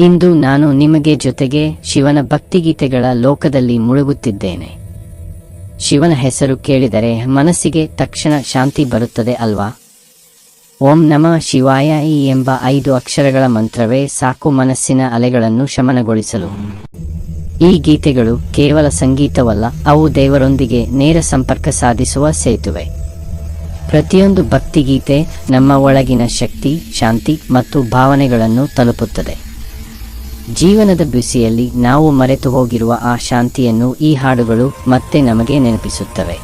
ಇಂದು ನಾನು ನಿಮಗೆ ಜೊತೆಗೆ ಶಿವನ ಭಕ್ತಿಗೀತೆಗಳ ಲೋಕದಲ್ಲಿ ಮುಳುಗುತ್ತಿದ್ದೇನೆ. ಶಿವನ ಹೆಸರು ಕೇಳಿದರೆ ಮನಸ್ಸಿಗೆ ತಕ್ಷಣ ಶಾಂತಿ ಬರುತ್ತದೆ ಅಲ್ವಾ? ಓಂ ನಮಃ ಶಿವಾಯ ಎಂಬ ಐದು ಅಕ್ಷರಗಳ ಮಂತ್ರವೇ ಸಾಕು ಮನಸ್ಸಿನ ಅಲೆಗಳನ್ನು ಶಮನಗೊಳಿಸಲು. ಈ ಗೀತೆಗಳು ಕೇವಲ ಸಂಗೀತವಲ್ಲ, ಅವು ದೇವರೊಂದಿಗೆ ನೇರ ಸಂಪರ್ಕ ಸಾಧಿಸುವ ಸೇತುವೆ. ಪ್ರತಿಯೊಂದು ಭಕ್ತಿಗೀತೆ ನಮ್ಮ ಒಳಗಿನ ಶಕ್ತಿ, ಶಾಂತಿ ಮತ್ತು ಭಾವನೆಗಳನ್ನು ತಲುಪುತ್ತದೆ. ಜೀವನದ ಬಿಸಿಯಲ್ಲಿ ನಾವು ಮರೆತು ಹೋಗಿರುವ ಆ ಶಾಂತಿಯನ್ನು ಈ ಹಾಡುಗಳು ಮತ್ತೆ ನಮಗೆ ನೆನಪಿಸುತ್ತವೆ.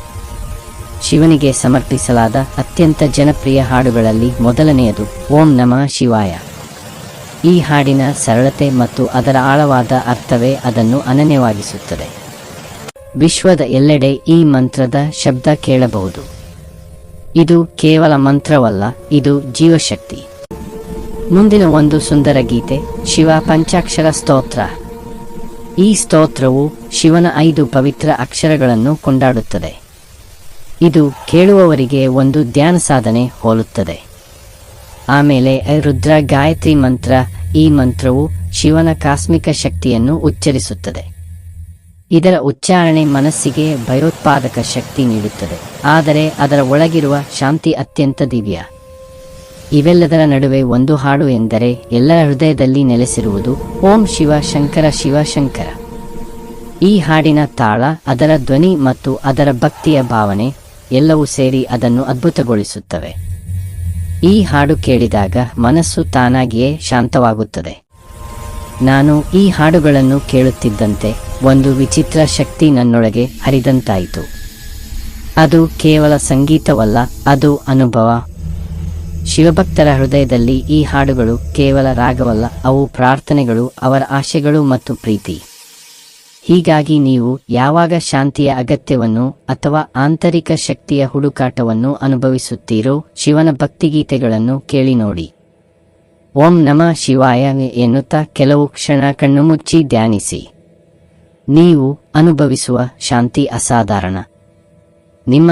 ಶಿವನಿಗೆ ಸಮರ್ಪಿಸಲಾದ ಅತ್ಯಂತ ಜನಪ್ರಿಯ ಹಾಡುಗಳಲ್ಲಿ ಮೊದಲನೆಯದು ಓಂ ನಮಃ ಶಿವಾಯ. ಈ ಹಾಡಿನ ಸರಳತೆ ಮತ್ತು ಅದರ ಆಳವಾದ ಅರ್ಥವೇ ಅದನ್ನು ಅನನ್ಯವಾಗಿಸುತ್ತದೆ. ವಿಶ್ವದ ಎಲ್ಲೆಡೆ ಈ ಮಂತ್ರದ ಶಬ್ದ ಕೇಳಬಹುದು. ಇದು ಕೇವಲ ಮಂತ್ರವಲ್ಲ, ಇದು ಜೀವಶಕ್ತಿ. ಮುಂದಿನ ಒಂದು ಸುಂದರ ಗೀತೆ, ಶಿವ ಪಂಚಾಕ್ಷರ ಸ್ತೋತ್ರ. ಈ ಸ್ತೋತ್ರವು ಶಿವನ ಐದು ಪವಿತ್ರ ಅಕ್ಷರಗಳನ್ನು ಕೊಂಡಾಡುತ್ತದೆ. ಇದು ಕೇಳುವವರಿಗೆ ಒಂದು ಧ್ಯಾನ ಸಾಧನೆ ಹೋಲುತ್ತದೆ. ಆಮೇಲೆ ರುದ್ರ ಗಾಯತ್ರಿ ಮಂತ್ರ, ಈ ಮಂತ್ರವು ಶಿವನ ಕಾಸ್ಮಿಕ ಶಕ್ತಿಯನ್ನು ಉಚ್ಚರಿಸುತ್ತದೆ. ಇದರ ಉಚ್ಚಾರಣೆ ಮನಸ್ಸಿಗೆ ಭಯೋತ್ಪಾದಕ ಶಕ್ತಿ ನೀಡುತ್ತದೆ. ಆದರೆ ಅದರ ಒಳಗಿರುವ ಶಾಂತಿ ಅತ್ಯಂತ ದಿವ್ಯ. ಇವೆಲ್ಲದರ ನಡುವೆ ಒಂದು ಹಾಡು ಎಂದರೆ ಎಲ್ಲರ ಹೃದಯದಲ್ಲಿ ನೆಲೆಸಿರುವುದು ಓಂ ಶಿವ ಶಂಕರ ಶಿವ ಶಂಕರ. ಈ ಹಾಡಿನ ತಾಳ, ಅದರ ಧ್ವನಿ ಮತ್ತು ಅದರ ಭಕ್ತಿಯ ಭಾವನೆ ಎಲ್ಲವೂ ಸೇರಿ ಅದನ್ನು ಅದ್ಭುತಗೊಳಿಸುತ್ತವೆ. ಈ ಹಾಡು ಕೇಳಿದಾಗ ಮನಸ್ಸು ತಾನಾಗಿಯೇ ಶಾಂತವಾಗುತ್ತದೆ. ನಾನು ಈ ಹಾಡುಗಳನ್ನು ಕೇಳುತ್ತಿದ್ದಂತೆ ಒಂದು ವಿಚಿತ್ರ ಶಕ್ತಿ ನನ್ನೊಳಗೆ ಹರಿದಂತಾಯಿತು. ಅದು ಕೇವಲ ಸಂಗೀತವಲ್ಲ, ಅದು ಅನುಭವ. ಶಿವಭಕ್ತರ ಹೃದಯದಲ್ಲಿ ಈ ಹಾಡುಗಳು ಕೇವಲ ರಾಗವಲ್ಲ, ಅವು ಪ್ರಾರ್ಥನೆಗಳು, ಅವರ ಆಶೆಗಳು ಮತ್ತು ಪ್ರೀತಿ. ಹೀಗಾಗಿ ನೀವು ಯಾವಾಗ ಶಾಂತಿಯ ಅಗತ್ಯವನ್ನು ಅಥವಾ ಆಂತರಿಕ ಶಕ್ತಿಯ ಹುಡುಕಾಟವನ್ನು ಅನುಭವಿಸುತ್ತೀರೋ, ಶಿವನ ಭಕ್ತಿಗೀತೆಗಳನ್ನು ಕೇಳಿ ನೋಡಿ. ಓಂ ನಮ ಶಿವಾಯ ಎನ್ನುತ್ತಾ ಕೆಲವು ಕ್ಷಣ ಕಣ್ಣು ಮುಚ್ಚಿ ಧ್ಯಾನಿಸಿ. ನೀವು ಅನುಭವಿಸುವ ಶಾಂತಿ ಅಸಾಧಾರಣ. ನಿಮ್ಮ